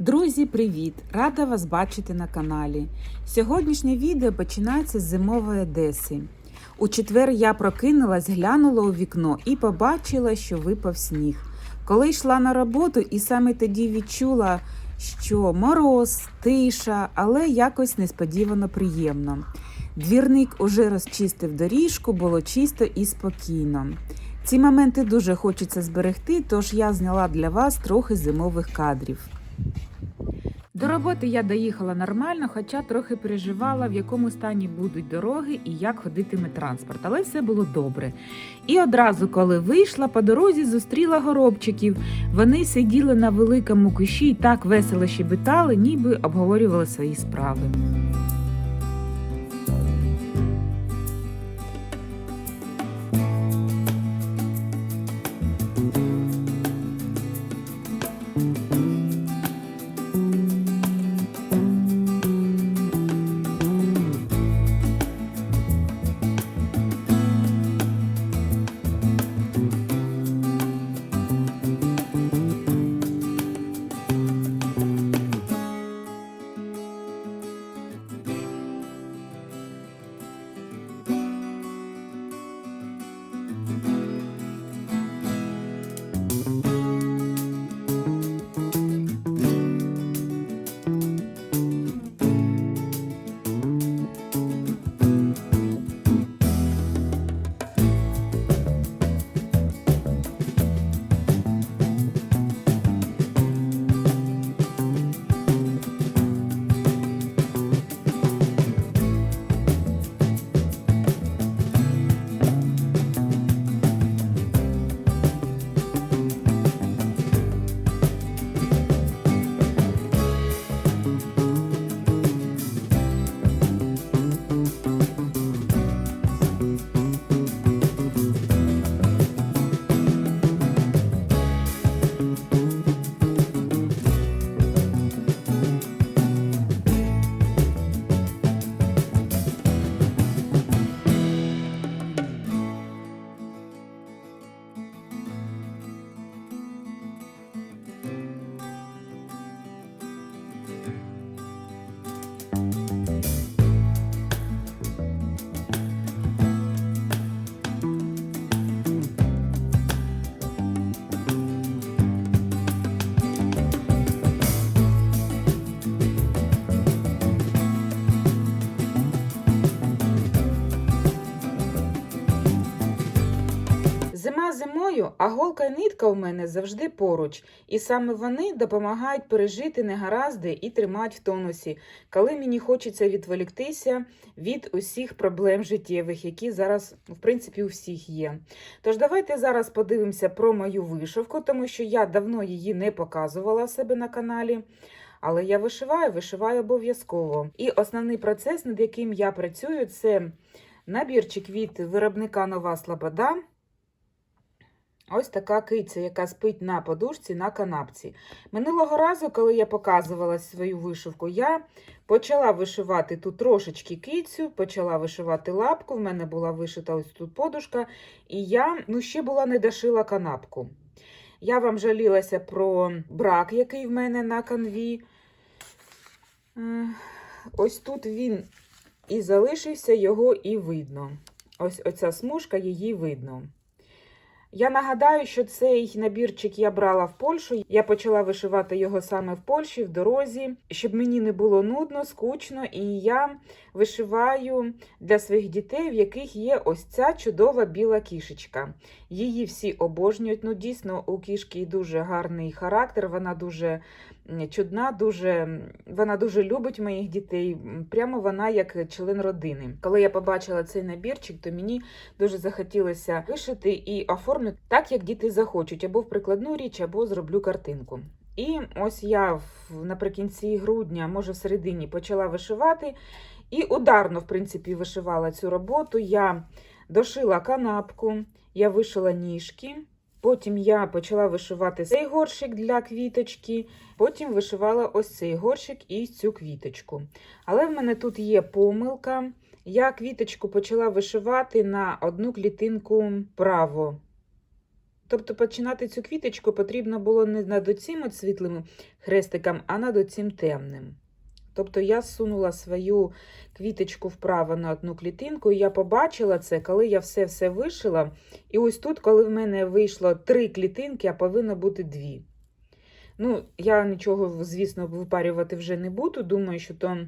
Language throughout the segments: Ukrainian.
Друзі, привіт! Рада вас бачити на каналі. Сьогоднішнє відео починається з зимової Одеси. У четвер я прокинулась, глянула у вікно і побачила, що випав сніг. Коли йшла на роботу, і саме тоді відчула, що мороз, тиша, але якось несподівано приємно. Двірник уже розчистив доріжку, було чисто і спокійно. Ці моменти дуже хочеться зберегти, тож я зняла для вас трохи зимових кадрів. До роботи я доїхала нормально, хоча трохи переживала, в якому стані будуть дороги і як ходитиме транспорт, але все було добре. І одразу, коли вийшла, по дорозі зустріла горобчиків. Вони сиділи на великому кущі і так весело щебетали, ніби обговорювали свої справи. А голка і нитка у мене завжди поруч, і саме вони допомагають пережити негаразди і тримати в тонусі, коли мені хочеться відволіктися від усіх проблем життєвих, які зараз, в принципі, у всіх є. Тож давайте зараз подивимося про мою вишивку, тому що я давно її не показувала в себе на каналі. Але я вишиваю, вишиваю обов'язково. І основний процес, над яким я працюю, це набірчик від виробника Нова Слобода. Ось така киця, яка спить на подушці на канапці. Минулого разу, коли я показувала свою вишивку, я почала вишивати тут трошечки кицю, почала вишивати лапку. В мене була вишита ось тут подушка, і я ну, ще була не дошила канапку. Я вам жалілася про брак, який в мене на канві. Е, Ось тут він і залишився, його і видно. Ось оця смужка, її видно. Я нагадаю, що цей набірчик я брала в Польщу. Я почала вишивати його саме в Польщі, в дорозі, щоб мені не було нудно, скучно, і я вишиваю для своїх дітей, в яких є ось ця чудова біла кішечка. Її всі обожнюють. Ну, дійсно, у кішки дуже гарний характер, вона дуже чудна, дуже, вона дуже любить моїх дітей. Прямо вона як член родини. Коли я побачила цей набірчик, то мені дуже захотілося вишити і оформлю так, як діти захочуть, або в прикладну річ, або зроблю картинку. І ось я наприкінці грудня, може в середині, почала вишивати. І ударно, в принципі, вишивала цю роботу. Я дошила канапку, я вишила ніжки. Потім я почала вишивати цей горщик для квіточки, потім вишивала ось цей горщик і цю квіточку. Але в мене тут є помилка. Я квіточку почала вишивати на одну клітинку право. Тобто починати цю квіточку потрібно було не над оцим світлим хрестиком, а над оцим темним. Тобто я сунула свою квіточку вправо на одну клітинку, і я побачила це, коли я все-все вишила. І ось тут, коли в мене вийшло три клітинки, а повинно бути дві. Ну, я нічого, звісно, випарювати вже не буду. Думаю, що то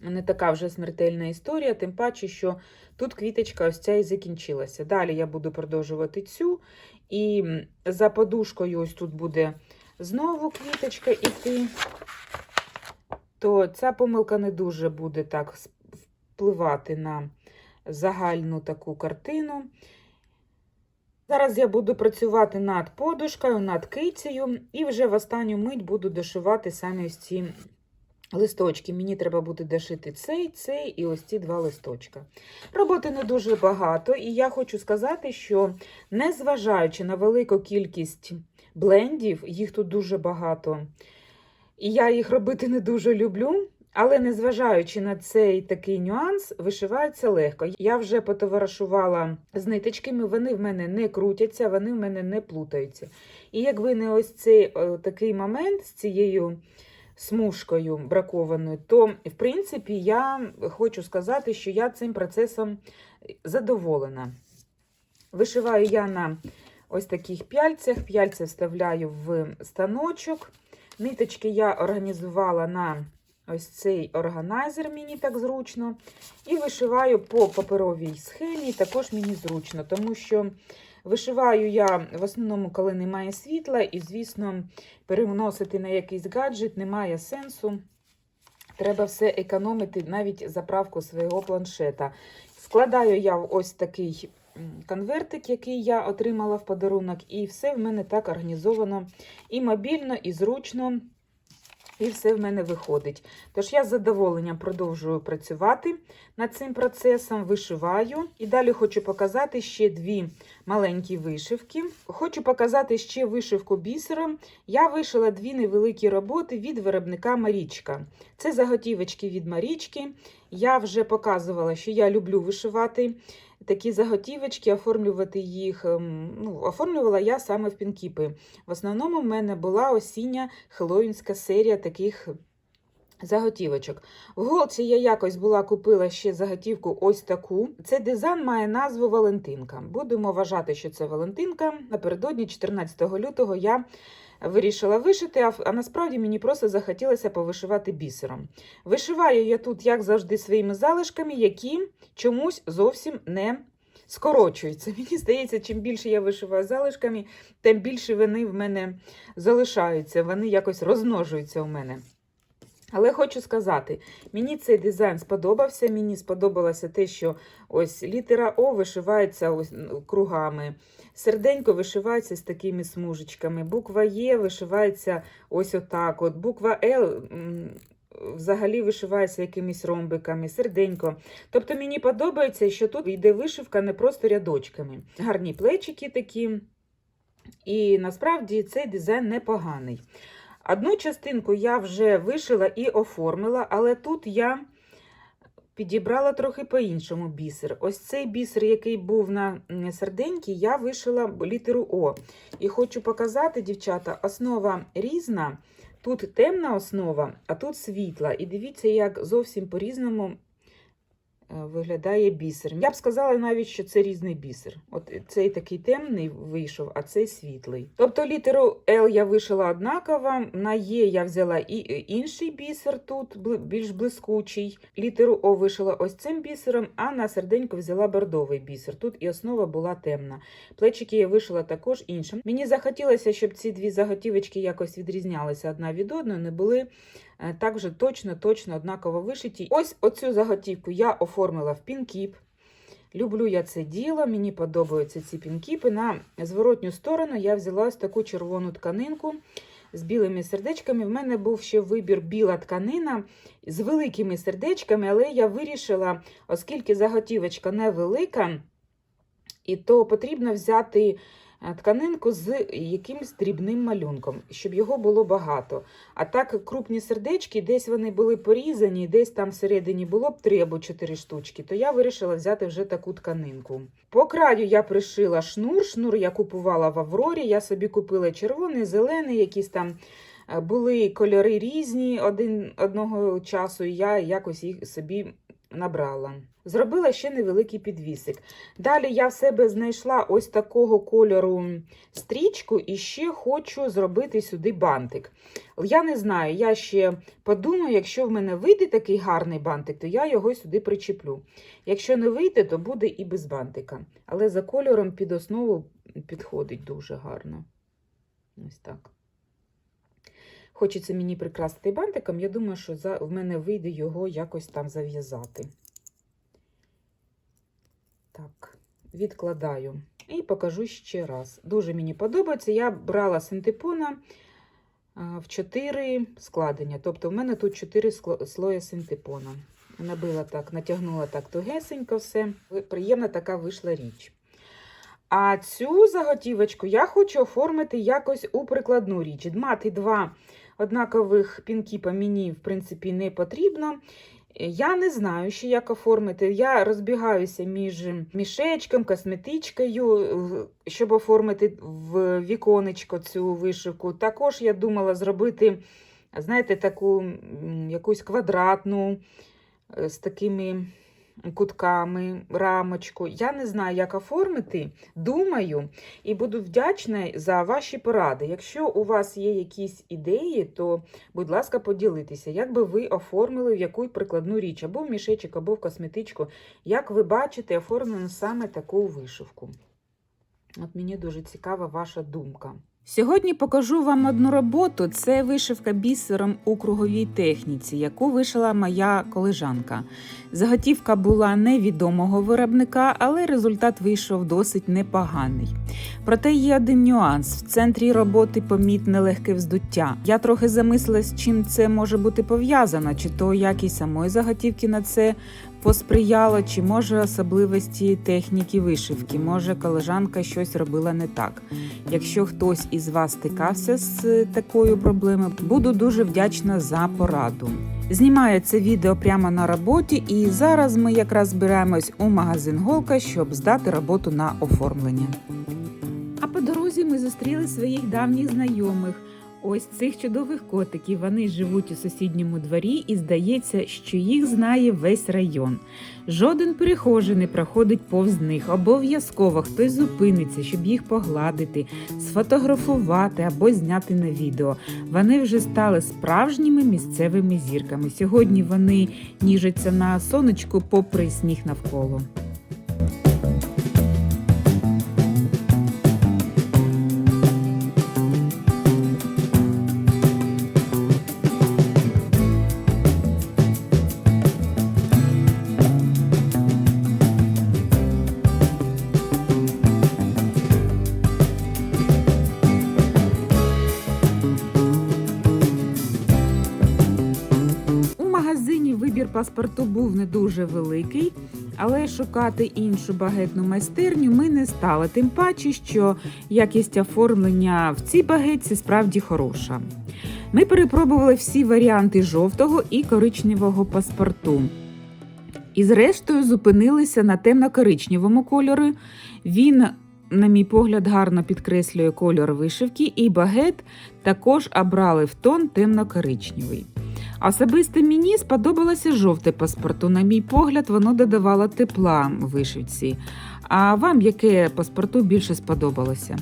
не така вже смертельна історія, тим паче, що тут квіточка ось ця і закінчилася. Далі я буду продовжувати цю, і за подушкою ось тут буде знову квіточка іти. То ця помилка не дуже буде так впливати на загальну таку картину. Зараз я буду працювати над подушкою, над кицею, і вже в останню мить буду дошивати самі ось ці листочки. Мені треба буде дошити цей, цей і ось ці два листочка. Роботи не дуже багато, і я хочу сказати, що незважаючи на велику кількість блендів, їх тут дуже багато, і я їх робити не дуже люблю. Але незважаючи на цей такий нюанс, вишивається легко. Я вже потоваришувала з ниточками, вони в мене не крутяться, вони в мене не плутаються. І якби не ось цей такий момент з цією смужкою бракованою, то, в принципі, я хочу сказати, що я цим процесом задоволена. Вишиваю я на ось таких пяльцях, пяльця вставляю в станочок. Ниточки я організувала на ось цей органайзер, мені так зручно. І вишиваю по паперовій схемі, також мені зручно, тому що вишиваю я в основному, коли немає світла, і, звісно, переносити на якийсь гаджет немає сенсу. Треба все економити, навіть заправку свого планшета. Складаю я в ось такий конвертик, який я отримала в подарунок, і все в мене так організовано і мобільно, і зручно. І все в мене виходить. Тож я з задоволенням продовжую працювати над цим процесом, вишиваю. І далі хочу показати ще дві маленькі вишивки. Хочу показати ще вишивку бісером. Я вишила дві невеликі роботи від виробника Марічка. Це заготівочки від Марічки. Я вже показувала, що я люблю вишивати такі заготівочки, оформлювати їх. ну, Оформлювала я саме в пінкіпи. В основному в мене була осіння хеллоїнська серія таких заготівочок. В голці я якось була купила ще заготівку ось таку. Цей дизайн має назву Валентинка. Будемо вважати, що це Валентинка. Напередодні 14 лютого я. Вирішила вишити, а, а насправді мені просто захотілося повишивати бісером. Вишиваю я тут, як завжди, своїми залишками, які чомусь зовсім не скорочуються. Мені здається, чим більше я вишиваю залишками, тим більше вони в мене залишаються, вони якось розмножуються у мене. Але хочу сказати, мені цей дизайн сподобався. Мені сподобалося те, що ось літера О вишивається ось кругами. Серденько вишивається з такими смужечками. Буква Є вишивається ось отак. От. Буква Л взагалі вишивається якимись ромбиками, серденько. Тобто мені подобається, що тут йде вишивка не просто рядочками. Гарні плечики такі. І насправді цей дизайн непоганий. Одну частинку я вже вишила і оформила, але тут я підібрала трохи по-іншому бісер. Ось цей бісер, який був на серденькі, я вишила літеру О. І хочу показати, дівчата, основа різна. Тут темна основа, а тут світла. І дивіться, як зовсім по-різному виглядає бісер. Я б сказала навіть, що це різний бісер. От цей такий темний вийшов, а цей світлий. Тобто літеру L я вишила однаково, на Є я взяла і інший бісер тут, більш блискучий. Літеру О вишила ось цим бісером, а на серденько взяла бордовий бісер. Тут і основа була темна. Плечики я вишила також іншим. Мені захотілося, щоб ці дві заготівочки якось відрізнялися одна від одної, не були Е, також точно-точно однаково вишиті. Ось оцю заготівку я оформила в пінкіп. Люблю я це діло, мені подобаються ці пінкіпи. На зворотню сторону я взяла ось таку червону тканинку з білими сердечками. В мене був ще вибір біла тканина з великими сердечками, але я вирішила, оскільки заготівочка невелика, і то потрібно взяти е, тканинку з якимось дрібним малюнком, щоб його було багато. А так крупні сердечки, десь вони були порізані, десь там всередині було б 3 або 4 штучки, то я вирішила взяти вже таку тканинку. По краю я пришила шнур. Шнур я купувала в Аврорі. Я собі купила червоний, зелений, якісь там. е, Були кольори різні один, одного часу, і я якось їх собі набрала. Зробила ще невеликий підвісик. Далі я в себе знайшла ось такого кольору стрічку і ще хочу зробити сюди бантик. Я не знаю, я ще подумаю, якщо в мене вийде такий гарний бантик, то я його сюди причеплю. Якщо не вийде, то буде і без бантика. Але за кольором під основу підходить дуже гарно. Ось так. Хочеться мені прикрасити бантиком, я думаю, що за... в мене вийде його якось там зав'язати. Так, відкладаю. І покажу ще раз. Дуже мені подобається. Я брала синтепона в 4 складення. Тобто в мене тут 4 скло- слої синтепона. Набила так, натягнула так тугесенько все. Приємна така вийшла річ. А цю заготівочку я хочу оформити якось у прикладну річ. Мати два однакових пінкіпа мені, в принципі, не потрібно. Я не знаю ще, як оформити. Я розбігаюся між мішечком, косметичкою, щоб оформити в віконечко цю вишивку. Також я думала зробити, знаєте, таку якусь квадратну е, з такими кутками, рамочку. Я не знаю, як оформити. Думаю, і буду вдячна за ваші поради. Якщо у вас є якісь ідеї, то, будь ласка, поділитися, як би ви оформили в яку прикладну річ, або в мішечок, або в косметичку. Як ви бачите, оформлено саме таку вишивку. От мені дуже цікава ваша думка. Сьогодні покажу вам одну роботу. Це вишивка бісером у круговій техніці, яку вишила моя колежанка. Заготівка була невідомого виробника, але результат вийшов досить непоганий. Проте є один нюанс: в центрі роботи помітне легке вздуття. Я трохи замислилась, чим це може бути пов'язано, чи то якість самої заготівки на це посприяло, чи може особливості техніки вишивки. Може, колежанка щось робила не так. Якщо хтось із вас стикався з такою проблемою, буду дуже вдячна за пораду. Знімаю це відео прямо на роботі, і зараз ми якраз збираємось у магазин Голка, щоб здати роботу на оформлення. А по дорозі ми зустріли своїх давніх знайомих. Ось цих чудових котиків. Вони живуть у сусідньому дворі, і здається, що їх знає весь район. Жоден перехожий не проходить повз них. Обов'язково хтось зупиниться, щоб їх погладити, сфотографувати або зняти на відео. Вони вже стали справжніми місцевими зірками. Сьогодні вони ніжаться на сонечку попри сніг навколо. Паспорту був не дуже великий, але шукати іншу багетну майстерню ми не стали. Тим паче, що якість оформлення в цій багетці справді хороша. Ми перепробували всі варіанти жовтого і коричневого паспорту. І зрештою зупинилися на темно-коричневому кольорі. Він, на мій погляд, гарно підкреслює кольор вишивки, і багет також обрали в тон темно-коричневий. Особисто мені сподобалося жовте паспорту. На мій погляд, воно додавало тепла вишивці. А вам яке паспорту більше сподобалося?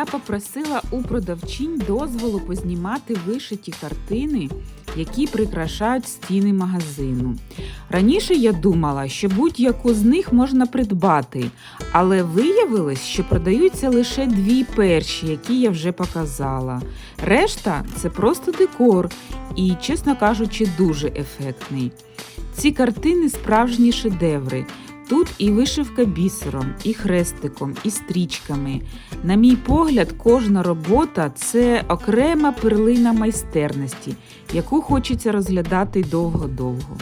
Я попросила у продавчинь дозволу познімати вишиті картини, які прикрашають стіни магазину. Раніше я думала, що будь-яку з них можна придбати, але виявилось, що продаються лише дві перші, які я вже показала. Решта це просто декор і, чесно кажучи, дуже ефектний. Ці картини справжні шедеври. Тут і вишивка бісером, і хрестиком, і стрічками. На мій погляд, кожна робота це окрема перлина майстерності, яку хочеться розглядати довго-довго.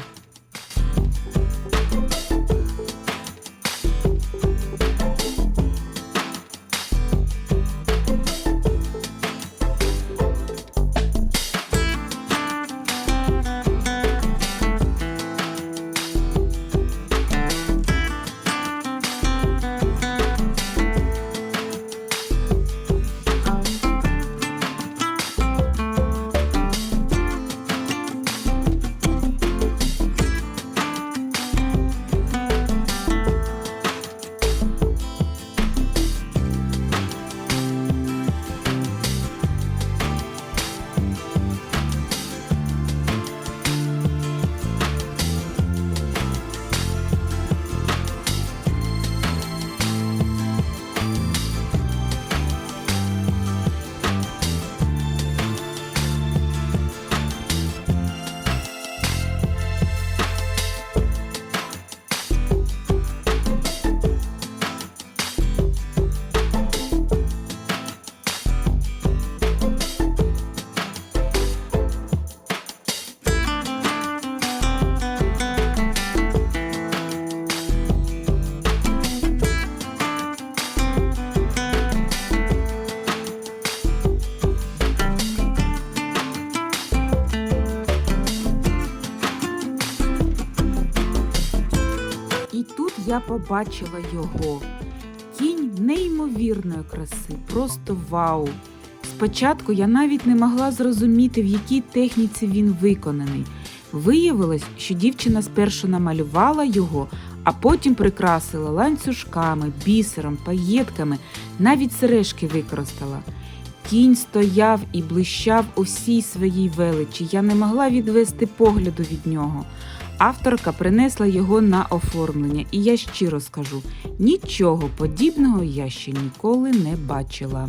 Побачила його. Кінь неймовірної краси, просто вау. Спочатку я навіть не могла зрозуміти, в якій техніці він виконаний. Виявилось, що дівчина спершу намалювала його, а потім прикрасила ланцюжками, бісером, паєтками, навіть сережки використала. Кінь стояв і блищав у всій своїй величі. Я не могла відвести погляду від нього. Авторка принесла його на оформлення, і я щиро скажу: нічого подібного я ще ніколи не бачила.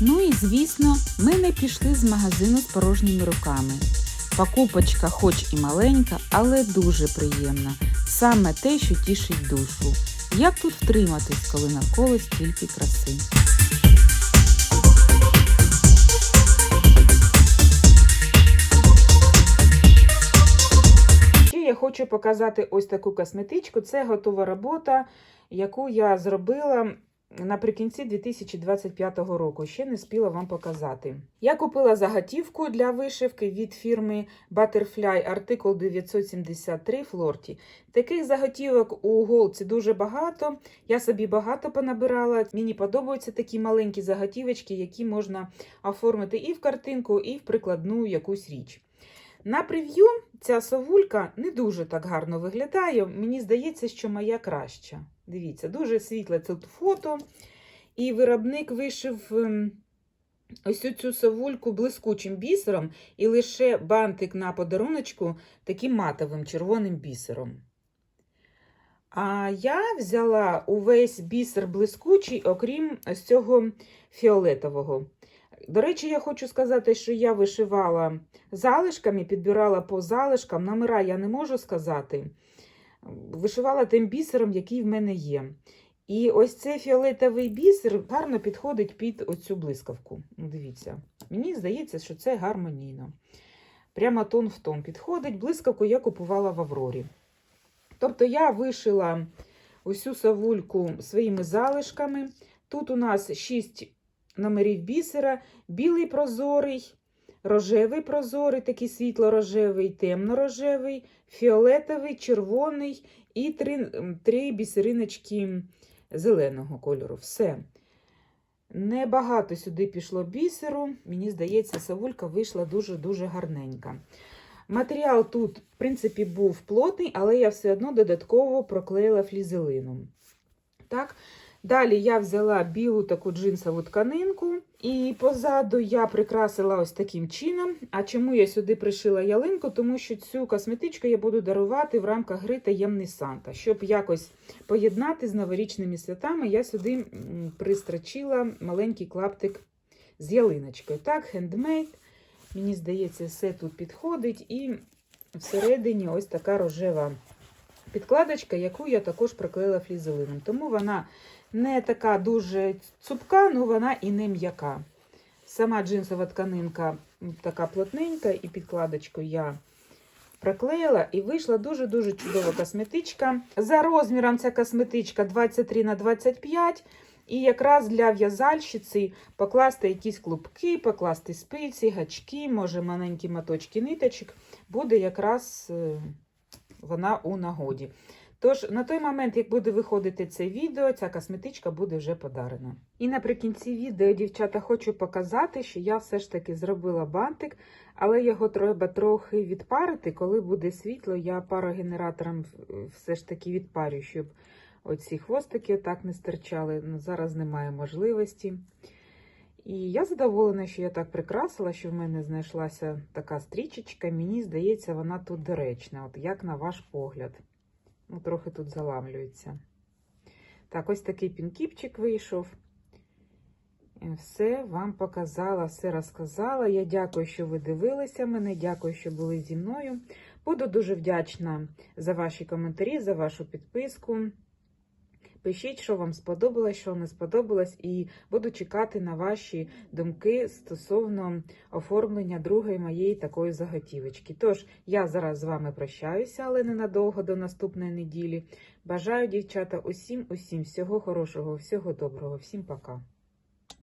Ну і звісно, ми не пішли з магазину з порожніми руками. Покупочка, хоч і маленька, але дуже приємна. Саме те, що тішить душу. Як тут втриматись, коли навколо стільки краси? Я хочу показати ось таку косметичку. Це готова робота, яку я зробила наприкінці 2025 року. Ще не спіла вам показати. Я купила заготівку для вишивки від фірми Butterfly артикул 973 Флорті. Таких заготівок у голці дуже багато. Я собі багато понабирала. Мені подобаються такі маленькі заготівочки, які можна оформити і в картинку, і в прикладну якусь річ. На прев'ю ця совулька не дуже так гарно виглядає. Мені здається, що моя краща. Дивіться, дуже світле тут фото. І виробник вишив ем, ось цю совульку блискучим бісером, і лише бантик на подаруночку таким матовим червоним бісером. А я взяла увесь бісер блискучий, окрім ось цього фіолетового. До речі, я хочу сказати, що я вишивала залишками, підбирала по залишкам. Номера я не можу сказати. Вишивала тим бісером, який в мене є. І ось цей фіолетовий бісер гарно підходить під оцю блискавку. Ну, Дивіться, мені здається, що це гармонійно. Прямо тон в тон підходить. Блискавку я купувала в Аврорі. Тобто я вишила усю савульку своїми залишками. Тут у нас 6 номерів бісера, білий прозорий, рожевий прозорий, такий світло-рожевий, темно-рожевий, фіолетовий, червоний і три, три бісериночки зеленого кольору. Все. Небагато сюди пішло бісеру. Мені здається, савулька вийшла дуже-дуже гарненька. Матеріал тут, в принципі, був плотний, але я все одно додатково проклеїла флізелином. Так. Далі я взяла білу таку джинсову тканинку, і позаду я прикрасила ось таким чином. А чому я сюди пришила ялинку? Тому що цю косметичку я буду дарувати в рамках гри Таємний Санта. Щоб якось поєднати з новорічними святами, я сюди м, пристрочила маленький клаптик з ялиночкою. Так, хендмейд. Мені здається, все тут підходить. І всередині ось така рожева підкладочка, яку я також приклеїла флізелином. Тому вона не така дуже цупка, але вона і не м'яка. Сама джинсова тканинка така плотненька, і підкладочку я приклеїла, і вийшла дуже-дуже чудова косметичка. За розміром ця косметичка 23 на 25 і якраз для в'язальщиці покласти якісь клубки, покласти спиці, гачки, може маленькі моточки ниточок, буде якраз е, вона у нагоді. Тож, на той момент, як буде виходити це відео, ця косметичка буде вже подарена. І наприкінці відео, дівчата, хочу показати, що я все ж таки зробила бантик, але його треба трохи відпарити. Коли буде світло, я парогенератором все ж таки відпарю, щоб оці хвостики так не стирчали. Ну, зараз немає можливості. І я задоволена, що я так прикрасила, що в мене знайшлася така стрічечка. Мені здається, вона тут доречна. От як на ваш погляд. Ну, трохи тут заламлюється. Так, ось такий пінкіпчик вийшов. Е, Все вам показала, все розказала. Я дякую, що ви дивилися мене. Дякую, що були зі мною. Буду дуже вдячна за ваші коментарі, за вашу підписку. Пишіть, що вам сподобалось, що не сподобалось, і буду чекати на ваші думки стосовно оформлення другої моєї такої заготівочки. Тож, я зараз з вами прощаюся, але ненадовго до наступної неділі. Бажаю, дівчата, усім, усім всього хорошого, всього доброго, всім пока.